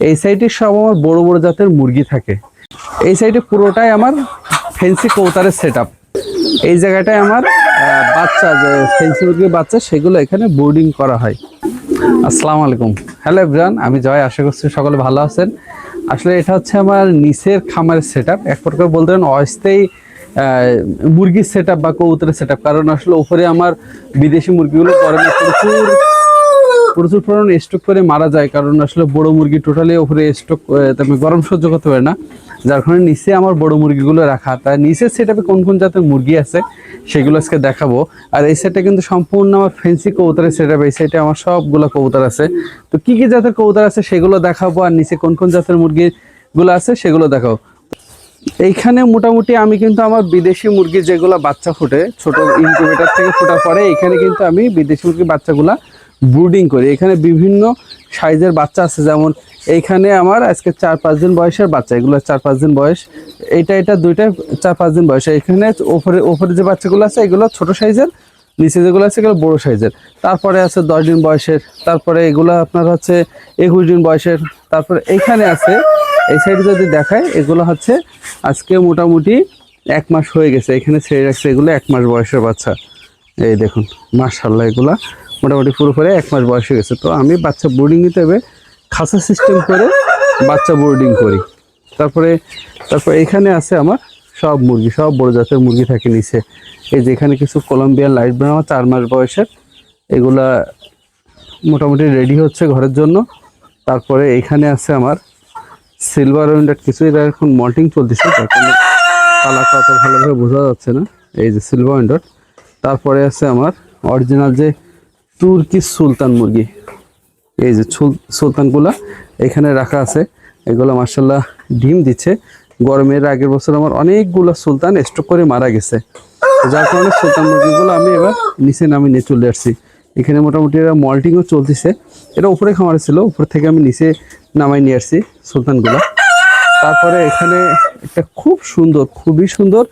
এই সাইডে সব আমার বড় বড় জাতের মুরগি থাকে। এই সাইডে পুরোটাই আমার ফেন্সি কৌতারের সেট এই জায়গাটায় আমার বাচ্চা, যে ফেন্সি মুরগির বাচ্চা, সেগুলো এখানে বোর্ডিং করা হয়। আসসালামু আলাইকুম। হ্যালো এভরান আমি জয়, আশা করছি সকলে ভালো আছেন। আসলে এটা হচ্ছে আমার নিচের খামারের সেট আপ এক প্রকার বলতে পারেন অস্থায়ী মুরগির সেট বা কবুতরের সেট কারণ আসলে উপরে আমার বিদেশি মুরগিগুলো গরমে প্রচুর প্রচুর পরিমাণে স্টক করে মারা যায়, কারণ আসলে বড় মুরগি টোটালি ওপরে স্টক তেমনি গরম সহ্য করতে পারে না। যার কারণে নিচে আমার বড় মুরগিগুলো রাখা। তাই নিচের সেটআপে কোন কোন জাতের মুরগি আছে, সেগুলো আজকে দেখাবো। আর এই সেটটা কিন্তু সম্পূর্ণ আমার ফেন্সি কবুতরের সেটআপ এই সেটে আমার সবগুলো কবুতর আছে। তো কি কি জাতের কবুতর আছে সেগুলো দেখাবো, আর নিচে কোন কোন জাতের মুরগিগুলো আছে সেগুলো দেখাবো। এইখানে মোটামুটি আমি কিন্তু আমার বিদেশি মুরগি যেগুলো বাচ্চা ফুটে, ছোট ইনকিউবেটর থেকে ফোটার পরে এখানে কিন্তু আমি বিদেশি মুরগির বাচ্চাগুলা ব্রুডিং করি। এখানে বিভিন্ন সাইজের বাচ্চা আছে, যেমন এইখানে আমার আজকে চার, পাঁচ দিন বয়সের বাচ্চা, এগুলো চার, পাঁচ দিন বয়স। এইটা, এটা দুইটা চার, পাঁচ দিন বয়স। এখানে ওপরে ওপরে যে বাচ্চাগুলো আছে, এগুলো ছোট সাইজের, নিচে যেগুলো আছে, এগুলো বড়ো সাইজের। তারপরে আছে দশ দিন বয়সের, তারপরে এগুলো আপনার হচ্ছে একুশ দিন বয়সের। তারপরে এইখানে আছে, এই সাইডে যদি দেখায় এগুলো হচ্ছে আজকে মোটামুটি এক মাস হয়ে গেছে। এখানে ছেড়ে রাখছে এগুলো এক মাস বয়সের বাচ্চা। এই দেখুন মার্শাল্লাহ এগুলা। মোটামুটি পুরোপুরি এক মাস বয়স হয়ে গেছে। তো আমি বাচ্চা বোর্ডিং হবে খাঁচা সিস্টেম করে বাচ্চা বোর্ডিং করি। তারপরে তারপরে এখানে আছে আমার সব মুরগি, সব বড় জাতের মুরগি থাকে নিচে। এই যেখানে কিছু কলম্বিয়ান লাইট ব্রাউন চার মাস বয়সের। এগুলা মোটামুটি রেডি হচ্ছে ঘরের জন্য। তারপরে এখানে আছে আমার সিলভার ওয়েন্ডার কিছু, এটা এখন মল্টিং চলতেছে তার কালারটা অত ভালোভাবে বোঝা যাচ্ছে না। এই যে সিলভার উইন্ডার তারপরে আছে আমার অরিজিনাল যে তুর্কি সুলতান মুরগি। এই যে সুল- সুলতানগুলা এখানে রাখা আছে। এগুলো মার্শাল্লাহ ডিম দিচ্ছে। গরমের আগের বছর আমার অনেকগুলো সুলতান স্টক করে মারা গেছে। যার কারণে সুলতান মুরগিগুলো আমি এবার নিচে নামিয়ে নিয়ে চলে আসছি। এখানে মোটামুটি এরা মল্টিংও চলতেছে। এটা উপরে খামারে ছিল, উপর থেকে আমি নিচে নামাই নিয়ে আসছি সুলতানগুলো। তারপরে এখানে একটা খুব সুন্দর, খুবই সুন্দর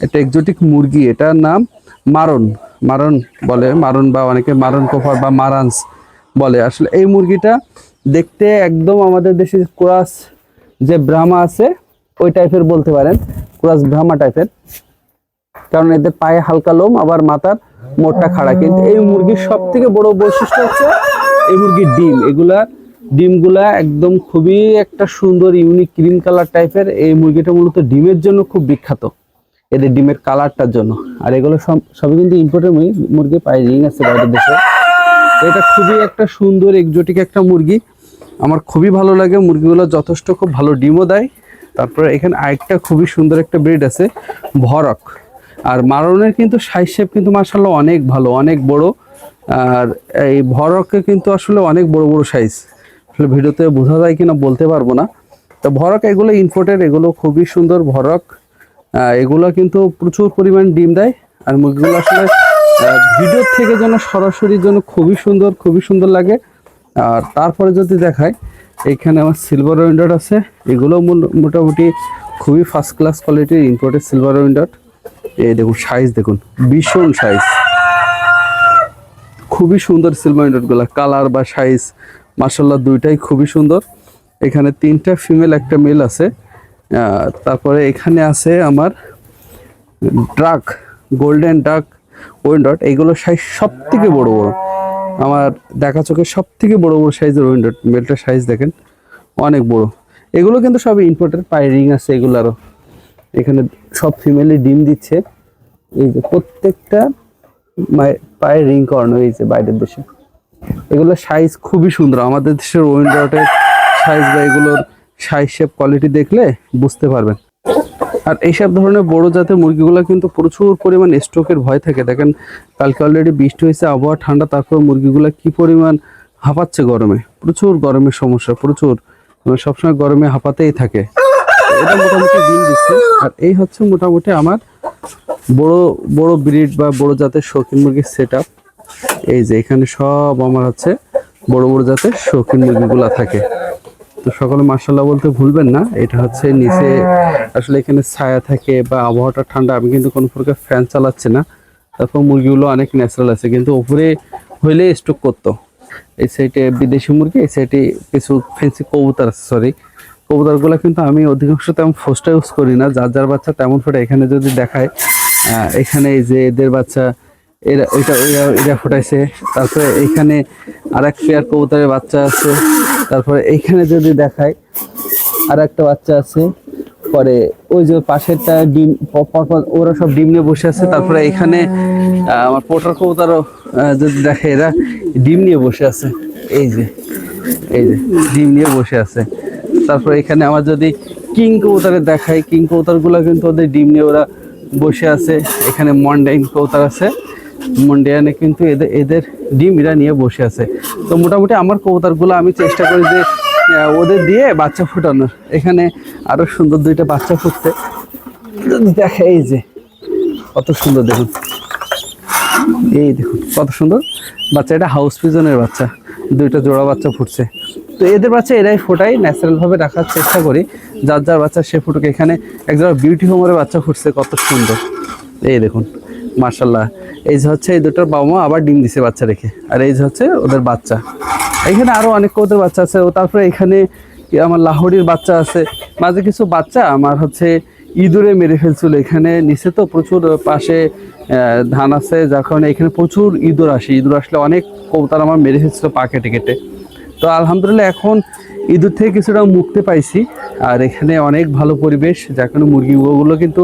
একটা এক্সোটিক মুরগি। এটার নাম মারন মারন বলে মারন বা অনেকে মারন কোফার বা মারান্স বলে। আসলে এই মুরগিটা দেখতে একদম আমাদের দেশে ক্রাস যে ব্রাহ্মা আছে, ওই টাইপের বলতে পারেন। ক্রাস ব্রাহ্মা টাইপের কারণ এদের পায়ে হালকা লোম, আবার মাথার মোটটা খাড়া। কিন্তু এই মুরগির সব থেকে বড় বৈশিষ্ট্য হচ্ছে এই মুরগির ডিম। এগুলা ডিমগুলা একদম খুবই একটা সুন্দর ইউনিক ক্রিম কালার টাইপের এই মুরগিটা মূলত ডিমের জন্য খুব বিখ্যাত। এদের ডিমের কালারটার জন্য। আর এগুলো সব, সবই কিন্তু ইম্পোর্টের মুরগি পায়ে রিং আছে বাইরের দেশে। এটা খুবই একটা সুন্দর এক্সোটিক একটা মুরগি। আমার খুবই ভালো লাগে, মুরগিগুলো যথেষ্ট খুব ভালো ডিমও দেয়। তারপরে এখানে আরেকটা খুবই সুন্দর একটা ব্রিড আছে, ভরক। আর মারনের কিন্তু সাইজ শেপ কিন্তু মার্শাল্লাহ অনেক ভালো, অনেক বড়। আর এই ভরকে কিন্তু আসলে অনেক বড় বড় সাইজ আসলে ভিডিওতে বোঝা যায় কিনা বলতে পারব না। তো ভরক এগুলো ইনপোর্টেড এগুলো খুবই সুন্দর ভরক। এগুলো কিন্তু প্রচুর পরিমাণ ডিম দেয়। আর মুরগিগুলো আসলে ভিডিও থেকে যেন সরাসরি যেন খুবই সুন্দর খুবই সুন্দর লাগে। আর তারপরে যদি দেখায় এখানে আমার সিলভার উইন্ডার আছে। এগুলো মোটামুটি খুবই ফার্স্ট ক্লাস কোয়ালিটির ইম্পোর্টেড সিলভার উইন্ডার এই দেখুন সাইজ দেখুন, ভীষণ সাইজ খুবই সুন্দর সিলভার উইন্ডারগুলো কালার বা সাইজ মার্শাল্লাহ দুইটাই খুবই সুন্দর। এখানে তিনটা ফিমেল একটা মেল আছে। তারপরে এখানে আছে আমার ড্রাক গোল্ডেন ডাক উইন্ডট এইগুলো সাইজ সব থেকে বড় বড়। আমার দেখা চোখে সব থেকে বড় বড় সাইজের উইন্ডট মেলটার সাইজ দেখেন, অনেক বড়। এগুলো কিন্তু সব ইম্পোর্টেড পায়ে রিং আছে আরও এখানে সব ফিমেলি ডিম দিচ্ছে। এই যে প্রত্যেকটা পায়ে রিং করানো হয়েছে বাইরের দেশে। এগুলোর সাইজ খুবই সুন্দর। আমাদের দেশের উইন্ডটের সাইজ বা এগুলোর সাইজ শেপ কোয়ালিটি দেখলে বুঝতে পারবেন। আর এইসব ধরনের বড় জাতের মুরগিগুলো কিন্তু প্রচুর পরিমাণ স্ট্রোকের ভয় থাকে। দেখেন, কালকে অলরেডি বৃষ্টি হয়েছে, আবহাওয়া ঠান্ডা, তারপর মুরগিগুলো কি পরিমাণ হাঁপাচ্ছে গরমে। প্রচুর গরমের সমস্যা, প্রচুর। মানে সবসময় গরমে হাঁপাতেই থাকে। এটা মোটামুটি ডিম দিচ্ছে। আর এই হচ্ছে মোটামুটি আমার বড় বড় ব্রিড বা বড় জাতের শৌখিন মুরগির সেট এই যে এখানে সব আমার হচ্ছে বড় বড় জাতের শৌখিন মুরগিগুলা থাকে। তো সকলে মার্শাল্লাহ বলতে ভুলবেন না। এটা হচ্ছে নিচে আসলে এখানে ছায়া থাকে বা আবহাওয়াটা ঠান্ডা, আমি কিন্তু কোনো প্রকার ফ্যান চালাচ্ছি না। তারপর মুরগিগুলো অনেক ন্যাচারাল আছে, কিন্তু উপরে হইলে স্টক করতো। এই সাইডে বিদেশি মুরগি, এই সাইডে কিছু ফেন্সি কবুতর আছে সরি কবুতরগুলো কিন্তু আমি অধিকাংশ তেমন ফোস্টা ইউজ করি না, যার যার বাচ্চা তেমন ফোটা এখানে যদি দেখায় এখানে এই যে এদের বাচ্চা, এরা, এটা, এরা- ফুটাইছে তারপরে এইখানে আর এক পেয়ার কবুতরের বাচ্চা আছে। তারপরে এইখানে যদি দেখায় আর একটা বাচ্চা আছে। পরে ওই যে পাশেরটা ডিম, পরপর ওরা সব ডিম নিয়ে বসে আছে। তারপরে এখানে আমার পোটার কবুতরও যদি দেখে এরা, ডিম নিয়ে বসে আছে। এই যে এই যে, ডিম নিয়ে বসে আছে। তারপরে এখানে আমার যদি কিং কবুতরের দেখাই, কিং কবুতরগুলো কিন্তু ওদের ডিম নিয়ে ওরা বসে আছে। এখানে মন্ডাইন কবুতর আছে। মন্ডিয়ানে কিন্তু এদের এদের ডিম এরা নিয়ে বসে আছে। তো মোটামুটি আমার কবুতরগুলো আমি চেষ্টা করি যে ওদের দিয়ে বাচ্চা ফুটানোর এখানে আরও সুন্দর দুইটা বাচ্চা যদি দেখে এই যে, কত সুন্দর দেখুন। এই দেখুন, কত সুন্দর। বাচ্চা, এটা হাউস পিজনের বাচ্চা। দুইটা জোড়া বাচ্চা ফুটছে। তো এদের বাচ্চা এরাই ফোটাই, ন্যাচারালভাবে রাখার চেষ্টা করি। যার যার বাচ্চা সে ফুটুক। এখানে একজোড়া বিউটি হোমের বাচ্চা ফুটছে, কত সুন্দর। এই দেখুন। মার্শাল্লাহ এই যে হচ্ছে এই দুটোর বাবা মা আবার ডিম দিছে বাচ্চা রেখে। আর এই যে হচ্ছে ওদের বাচ্চা। এখানে আরও অনেক ওদের বাচ্চা আছে। ও তারপরে এখানে আমার লাহোরির বাচ্চা আছে। মাঝে কিছু বাচ্চা আমার হচ্ছে ইঁদুরে মেরে ফেলছিল এখানে। নিচে তো প্রচুর পাশে ধান আছে, যার কারণে এখানে প্রচুর ইঁদুর আসে। ইঁদুর আসলে অনেক কবুতর আমার মেরে ফেলছিল পা কেটে কেটে তো আলহামদুলিল্লাহ এখন ইঁদুর থেকে কিছুটা মুক্তি পাইছি। আর এখানে অনেক ভালো পরিবেশ, যার কারণে মুরগিগুলো কিন্তু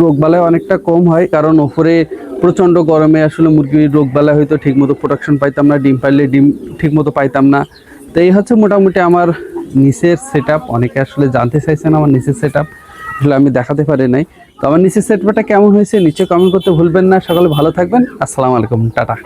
রোগবালাই অনেকটা কম হয়। কারণ ওপরে প্রচণ্ড গরমে আসলে মুরগির রোগবালাই হয়তো ঠিকমতো প্রোটেকশন পাইতাম না, ডিম পাইলে ডিম ঠিকমতো পাইতাম না। তো এই হচ্ছে মোটামুটি আমার নিচের সেট অনেকে আসলে জানতে চাইছেন আমার নিচের সেট আসলে আমি দেখাতে পারি নাই। তো আমার নিচের সেটটা কেমন হয়েছে নিচে কমেন্ট করতে ভুলবেন না। সকলে ভালো থাকবেন। আসসালামু আলাইকুম। টাটা।